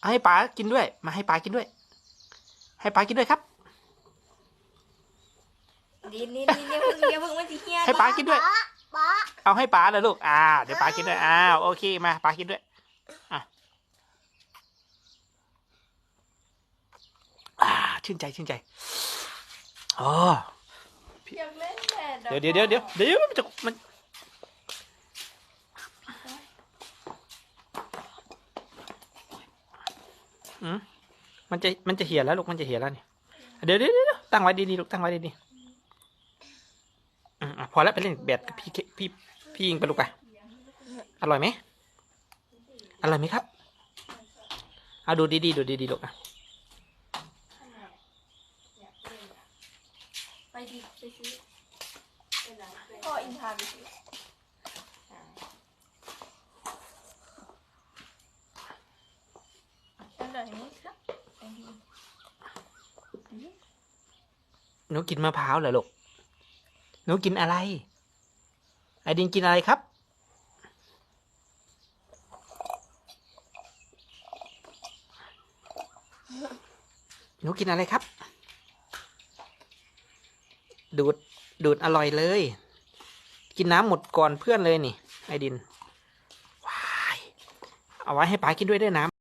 เอาให้ป๋ากินด้วย มาให้ป๋ากินด้วย ให้ป๋ากินด้วยครับดินดินดินเดี๋ยวพึ่งเดี๋ยวพึ่งมันสิเฮียให้ป๋ากินด้วยป๊าป๊าเอาให้ป๋าเลยลูก อ่า เดี๋ยวป๋ากินด้วย อ้าว โอเค มาป๋ากินด้วย อะอ่า ชื่นใจ ชื่นใจอ๋ออยากเล่นแหละเดี๋ยวเดี๋ยวเดี๋ยวเดี๋ยวเดี๋ยวมันจะมัน อืมมันจะมันจะเหี่ยแล้วลูกมันจะเหี่ยแล้วนี่เดี๋ยวเดี๋ยวเดี๋ยวตั้งไว้ดีๆลูกตั้งไว้ดีๆอืมอะพอแล้วไปเล่นแบดกับพี่พี่พี่ยิงไปลูกไปอร่อยไหมอร่อยไหมครับเอาดูดีๆดูดีๆลูกอะไปดิไปซื้อพ่ออินทาไปซื้อร่อยไหมครับอันนี้อันนี้ หนูกินมะพร้าวเหรอลูกหนูกินอะไร ไอดินกินอะไรครับ หนูกินอะไรครับ ดูด ดูดอร่อยเลย กินน้ำหมดก่อนเพื่อนเลยนี่ ไอดินว้ายเอาไว้ให้ป๋ากินด้วยด้วยน้ำ